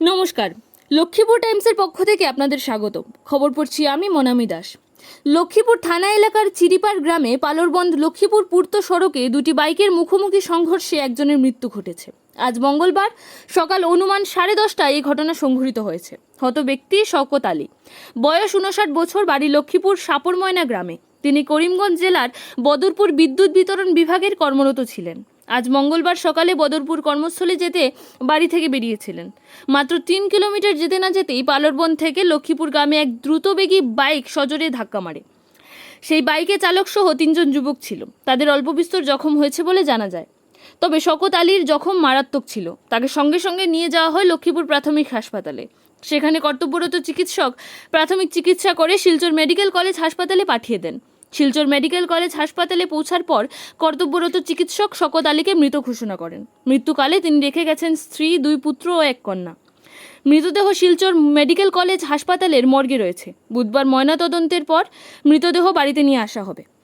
নমস্কার। লক্ষ্মীপুর টাইমসের পক্ষ থেকে আপনাদের স্বাগত খবর পড়ছি আমি মনামি দাস। লক্ষ্মীপুর থানা এলাকার চিরিপাড় গ্রামে পালরবন্দ লক্ষ্মীপুর পূর্ত সড়কে দুটি বাইকের মুখোমুখি সংঘর্ষে একজনের মৃত্যু ঘটেছে। আজ মঙ্গলবার সকাল অনুমান সাড়ে দশটায় এই ঘটনা সংঘটিত হয়েছে। হত ব্যক্তি শওকত আলী। বয়স উনষাট বছর, বাড়ি লক্ষ্মীপুর সাপরময়না গ্রামে। তিনি করিমগঞ্জ জেলার বদরপুর বিদ্যুৎ বিতরণ বিভাগের কর্মরত ছিলেন। আজ মঙ্গলবার সকালে বদরপুর কর্মস্থলে যেতে বাড়ি থেকে বেরিয়েছিলেন। মাত্র তিন কিলোমিটার যেতে না যেতেই পালরবন থেকে লক্ষ্মীপুর গ্রামে এক দ্রুতবেগী বাইক সজোরে ধাক্কা মারে। সেই বাইকে চালক সহ তিনজন যুবক ছিল। তাদের অল্প বিস্তর জখম হয়েছে বলে জানা যায়। তবে শকত আলীর জখম মারাত্মক ছিল। তাকে সঙ্গে সঙ্গে নিয়ে যাওয়া হয় লক্ষ্মীপুর প্রাথমিক হাসপাতালে। সেখানে কর্তব্যরত চিকিৎসক প্রাথমিক চিকিৎসা করে শিলচর মেডিকেল কলেজ হাসপাতালে পাঠিয়ে দেন। শিলচর মেডিকেল কলেজ হাসপাতালে পৌঁছার পর কর্তব্যরত চিকিৎসক শকত আলীকে মৃত ঘোষণা করেন। মৃত্যুকালে তিনি রেখে গেছেন স্ত্রী, দুই পুত্র ও এক কন্যা। মৃতদেহ শিলচর মেডিকেল কলেজ হাসপাতালের মর্গে রয়েছে। বুধবার ময়নাতদন্তের পর মৃতদেহ বাড়িতে নিয়ে আসা হবে।